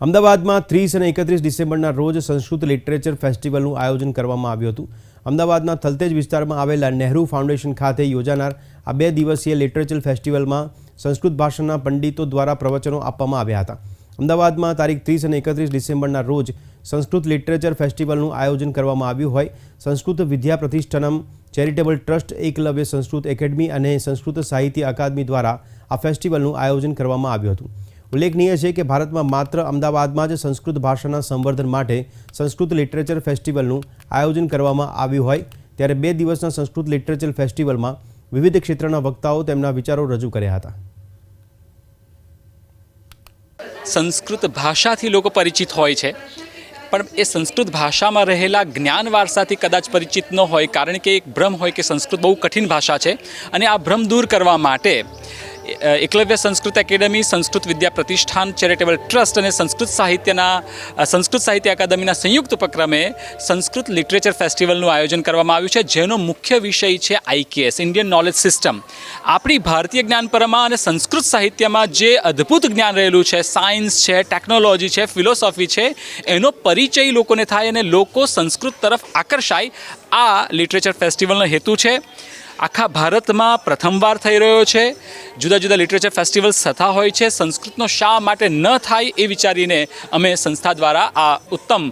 અમદાવાદમાં ત્રીસ અને એકત્રીસ ડિસેમ્બરના રોજ સંસ્કૃત લિટરેચર ફેસ્ટિવલનું આયોજન કરવામાં આવ્યું હતું. અમદાવાદના થલતેજ વિસ્તારમાં આવેલા નહેરુ ફાઉન્ડેશન ખાતે યોજાનાર આ બે દિવસીય લિટરેચર ફેસ્ટિવલમાં સંસ્કૃત ભાષાના પંડિતો દ્વારા પ્રવચનો આપવામાં આવ્યા હતા. અમદાવાદમાં તારીખ ત્રીસ અને એકત્રીસ ડિસેમ્બરના રોજ સંસ્કૃત લિટરેચર ફેસ્ટિવલનું આયોજન કરવામાં આવ્યું હોય. Sanskrit Vidya Pratishthanam charitable trust Eklavya Sanskrit academy અને સંસ્કૃત સાહિત્ય અકાદમી દ્વારા આ ફેસ્ટિવલનું આયોજન કરવામાં આવ્યું હતું. ઉલ્લેખનીય છે કે ભારતમાં માત્ર અમદાવાદમાં જ સંસ્કૃત ભાષાના સંવર્ધન માટે સંસ્કૃત લિટરેચર ફેસ્ટિવલનું આયોજન કરવામાં આવ્યું હોય, ત્યારે બે દિવસના સંસ્કૃત લિટરેચર ફેસ્ટિવલમાં વિવિધ ક્ષેત્રના વક્તાઓ તેમના વિચારો રજૂ કર્યા હતા. સંસ્કૃત ભાષાથી લોકો પરિચિત હોય છે, પણ એ સંસ્કૃત ભાષામાં રહેલા જ્ઞાન વારસાથી કદાચ પરિચિત ન હોય, કારણ કે એક ભ્રમ હોય કે સંસ્કૃત બહુ કઠિન ભાષા છે, અને આ ભ્રમ દૂર કરવા માટે Eklavya Sanskrit academy, Sanskrit Vidya Pratishthan, charitable trust અને સંસ્કૃત સાહિત્યના સંસ્કૃત સાહિત્ય અકાદમીના સંયુક્ત ઉપક્રમે સંસ્કૃત લિટરેચર ફેસ્ટિવલનું આયોજન કરવામાં આવ્યું છે, જેનો મુખ્ય વિષય છે આઈકેએસ ઇન્ડિયન નોલેજ સિસ્ટમ. આપણી ભારતીય જ્ઞાનપરમાં અને સંસ્કૃત સાહિત્યમાં જે અદ્ભુત જ્ઞાન રહેલું છે, સાયન્સ છે, ટેકનોલોજી છે, ફિલોસોફી છે, એનો પરિચય લોકોને થાય અને લોકો સંસ્કૃત તરફ આકર્ષાય, આ લિટરેચર ફેસ્ટિવલનો હેતુ છે. આખા ભારતમાં પ્રથમવાર થઈ રહ્યો છે. જુદા જુદા લિટરેચર ફેસ્ટિવલ્સ થતા હોય છે. સંસ્કૃતનો શા માટે ન થાય એ વિચારીને અમે સંસ્થા દ્વારા આ ઉત્તમ